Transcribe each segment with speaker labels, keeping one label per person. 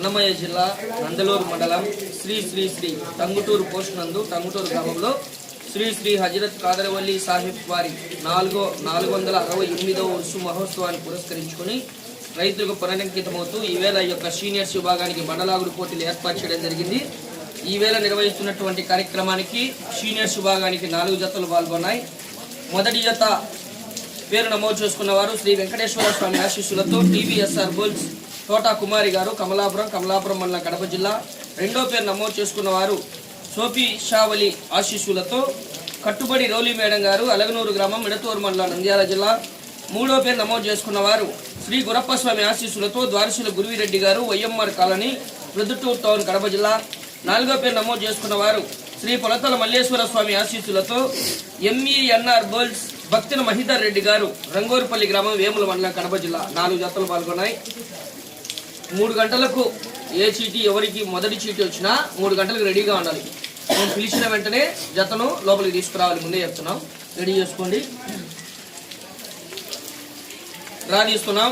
Speaker 1: అన్నమయ్య జిల్లా నందలూరు మండలం శ్రీ శ్రీ శ్రీ టంగుటూరు పోస్ట్ నందు టంగుటూరు గ్రామంలో శ్రీ శ్రీ హజరత్ కాదరవల్లి సాహిబ్ వారి నాలుగో నాలుగు వందల అరవై ఎనిమిదవ ఉరుసు మహోత్సవాన్ని పురస్కరించుకుని రైతులకు పునరంకితమవుతూ ఈవేళ యొక్క సీనియర్స్ విభాగానికి బండలాగుడు పోటీలు ఏర్పాటు చేయడం జరిగింది. ఈవేళ నిర్వహిస్తున్నటువంటి కార్యక్రమానికి సీనియర్స్ విభాగానికి నాలుగు జతలు పాల్గొన్నాయి. మొదటి జత పేరు నమోదు చేసుకున్న వారు శ్రీ వెంకటేశ్వర స్వామి ఆశీస్సులతో టీవీఎస్ఆర్ బుల్స్ తోటా కుమారి గారు కమలాపురం కమలాపురం మండలం కడప జిల్లా. రెండో పేరు నమోదు చేసుకున్న వారు సోపి షావలి ఆశీస్సులతో కట్టుబడి రౌలి మేడం గారు అలగనూరు గ్రామం మిడతూరు మండలం నంద్యాల జిల్లా. మూడో పేరు నమోదు చేసుకున్న వారు శ్రీ గురప్ప స్వామి ఆశీస్సులతో ద్వారశుల గురువిరెడ్డి గారు YMR colony Proddatur town Kadapa జిల్లా. నాలుగో పేరు నమోదు చేసుకున్న వారు శ్రీ పొలతల మల్లేశ్వర స్వామి ఆశీస్సులతో ఎంఈఎన్ఆర్ బోల్స్ భక్తిన మహిధర్ రెడ్డి గారు రంగోరుపల్లి గ్రామం వేముల మండలం కడప జిల్లా. నాలుగు జతలు పాల్గొన్నాయి. మూడు గంటలకు ఏ చీటీ ఎవరికి మొదటి చీటీ వచ్చినా మూడు గంటలకు రెడీగా ఉండాలి. మేము పిలిచిన వెంటనే జతను లోపలికి తీసుకురావాలి ముందే చెప్తున్నాం. రెడీ చేసుకోండి. డ్రా తీసుకున్నాం.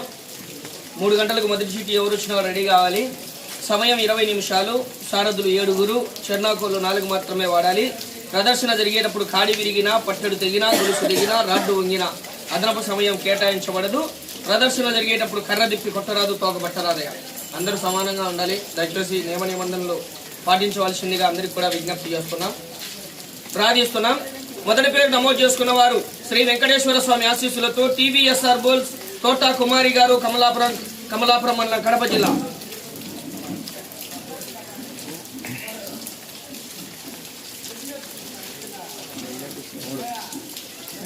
Speaker 1: మూడు గంటలకు మొదటి చీటీ ఎవరు వచ్చినా రెడీ కావాలి. సమయం ఇరవై నిమిషాలు. సారథులు ఏడుగురు. చెర్నాకోలు నాలుగు మాత్రమే వాడాలి. ప్రదర్శన జరిగేటప్పుడు కాడి విరిగినా పట్టెడు తెగినా గొలుసు తెగినా రాడ్డు వంగినా అదనపు సమయం కేటాయించబడదు. ప్రదర్శన జరిగేటప్పుడు కర్ర దిప్పి కొట్టరాదు తోక పట్టరాదయ్యా అందరూ సమానంగా ఉండాలి. దయచేసి నియమ నిబంధనలు పాటించవలసిందిగా అందరికి కూడా విజ్ఞప్తి చేస్తున్నాం. ప్రార్థిస్తున్నాం. మొదటి పేరు నమోదు చేసుకున్న వారు శ్రీ వెంకటేశ్వర స్వామి ఆశీస్సులతో టీవీఎస్ఆర్ బోల్స్ తోటా కుమారి గారు కమలాపురం కమలాపురం మండలం కడప జిల్లా.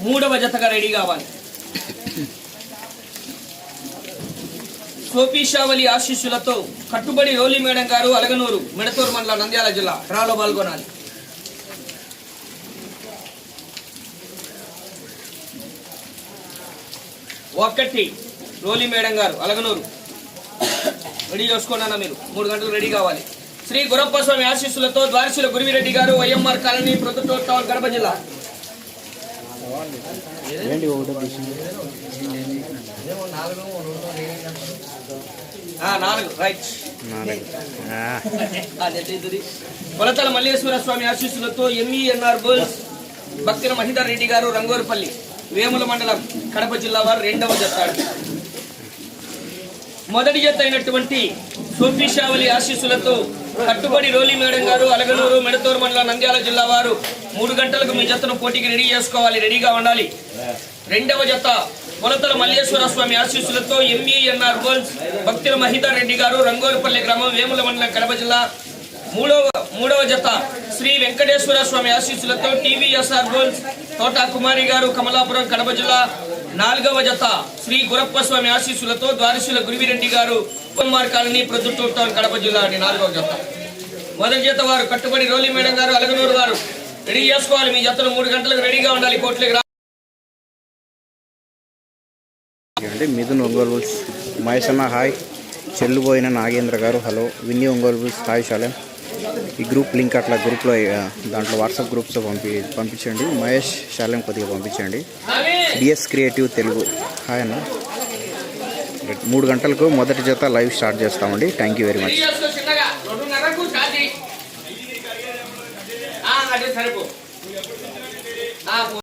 Speaker 1: మూడవ జతగా రెడీ కావాలి. సోపీషావలి ఆశీస్సులతో కట్టుబడి రోలి మేడం గారు అలగనూరు మిడతూరు మండలం నంద్యాల జిల్లా. డ్రాలో పాల్గొనాలి. ఒకటి రోలి మేడం గారు అలగనూరు. రెడీ చేసుకున్నానా మీరు. మూడు గంటలు రెడీ కావాలి. శ్రీ గురప్ప స్వామి ఆశీస్సులతో ద్వారశుల గురువిరెడ్డి గారు YMR colony Proddatur town Kadapa జిల్లా.
Speaker 2: ఏంటి ఒకటో తీసింది
Speaker 1: ఆ, నాలుగు రైట్
Speaker 2: నాలుగు. ఆ,
Speaker 1: ఆ, నెత్తిదిరి. కొలతల మల్లేశ్వర స్వామి ఆశీస్సులతో ఎంఈఎన్ఆర్ బోల్స్ భక్తిన మహిధర్ రెడ్డి గారు రంగోరుపల్లి వేముల మండలం కడప జిల్లా వారు రెండవ జత మొదటి జత అయినటువంటి సోఫీషావలి ఆశీస్సులతో కట్టుబడి రోలి మేడం గారు అలగనూరు మెడతూరు మండలం నంద్యాల జిల్లా వారు మూడు గంటలకు మీ జతను పోటీకి రెడీ చేసుకోవాలి రెడీగా ఉండాలి. రెండవ జత కొలతల మల్లేశ్వర స్వామి ఆశీస్సులతో ఎంఈఎన్ఆర్ గోల్స్ భక్తుల మహితారెడ్డి రెడ్డి గారు రంగోరపల్లి గ్రామం వేముల మండలం కడప జిల్లా. మూడవ మూడవ జత శ్రీ వెంకటేశ్వర స్వామి ఆశీస్సులతో టీవీఎస్ఆర్ గోల్స్ తోటా కుమారి గారు కమలాపురం కడప జిల్లా. నాలుగవ జత శ్రీ గురప్ప స్వామి ఆశీస్సులతో ద్వారశుల గురివిరెడ్డి గారు కుమార్ కాలనీ ప్రొద్దుటూరు టౌన్ కడప జిల్లా అండి నాలుగవ జత. మొదటి జత వారు కట్టుబడి రోలి మేడం గారు అలగనూరు గారు రెడీ చేసుకోవాలి మీ జతలు మూడు గంటలకు రెడీగా ఉండాలి కోట్లకి
Speaker 2: అంటే మిథున్ ఒంగోలు బుల్స్ మహేష్ హాయ్. చెల్లుబోయిన నాగేంద్ర గారు hello. Vinny Ongole bulls hi Shalem ఈ గ్రూప్ లింక్ అట్లా గ్రూప్లో దాంట్లో వాట్సాప్ గ్రూప్స్లో పంపి పంపించండి. మహేష్ శాలం కొద్దిగా పంపించండి. DS creative Telugu. హాయ్ అన్న. మూడు గంటలకు మొదటి జత లైవ్ స్టార్ట్ చేస్తామండి. థ్యాంక్ యూ వెరీ మచ్
Speaker 1: సరిపో